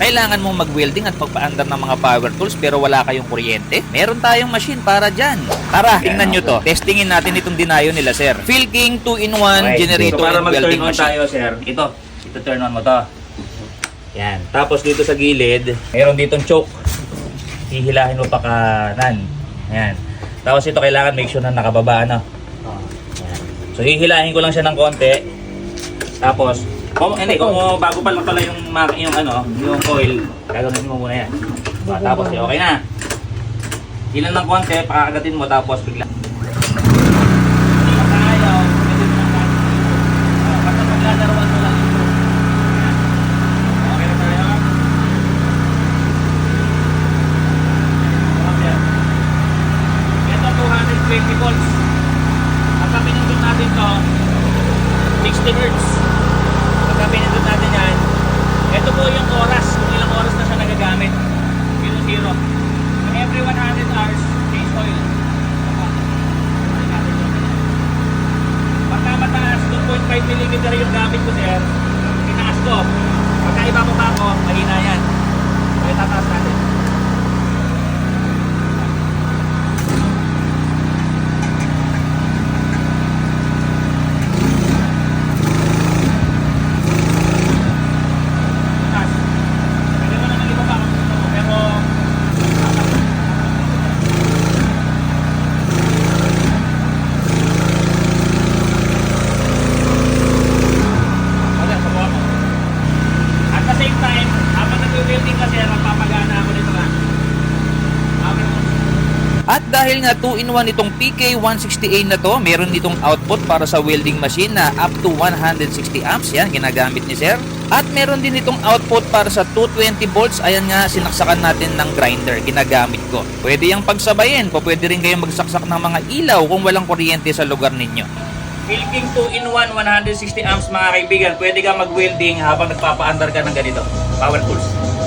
Kailangan mong mag-welding at magpaandar ng mga power tools pero wala kayong kuryente? Meron tayong machine para dyan. Tara, tingnan nyo to. Testingin natin itong dinayo nila, sir. Philking 2-in-1 generator so, para and mag-turn welding on machine. tayo, sir, ito, ito turn on mo to. Yan. Tapos dito sa gilid, meron ditong choke. Hihilahin mo pa kanan. Yan. Tapos ito kailangan make sure na nakababa na. Yan. So hihilahin ko lang siya ng konti. Tapos, kung, hindi, kung bago pa lang pala yung, yung ano, yung coil, gagawin mo muna yan. So, tapos eh, okay na. Ilan ng konti, pakakagatin mo tapos bigla. Hindi ka kaya, pwede mo lang Oh, Basta maglalaroan mo lang ito. Yan. Okay na tayo. Okay. Ito 220 volts. Pagka pinindot natin to, 60 hertz. Pagka pinindot natin yan, ito po yung oras, kung ilang oras na siya nagagamit. Zero zero. And every 100 hours, change oil. Okay natin yun. Pagka mataas, 2.5 mm yung gamit ko sir, tinaas ko. Pagka ibababa ko, mahina yan. Okay, tataas natin. Taas. Pwede mo naman ibaba kung gusto mo, pero wala, subukan mo. At the same time, habang nag-welding ka sir, magpapagana ako nito nga. Okay mo. At dahil nga 2-in-1 itong PK160A na to, meron itong output para sa welding machine na up to 160 amps. Yan, ginagamit ni sir. At meron din itong output para sa 220 volts. Ayan nga, sinaksakan natin ng grinder. Ginagamit ko. Pwede yung pagsabayin. Pwede rin kayong magsaksak ng mga ilaw kung walang kuryente sa lugar ninyo. Philking 2-in-1, 160 amps mga kaibigan. Pwede ka mag-welding habang nagpapaandar ka ng ganito. Power tools.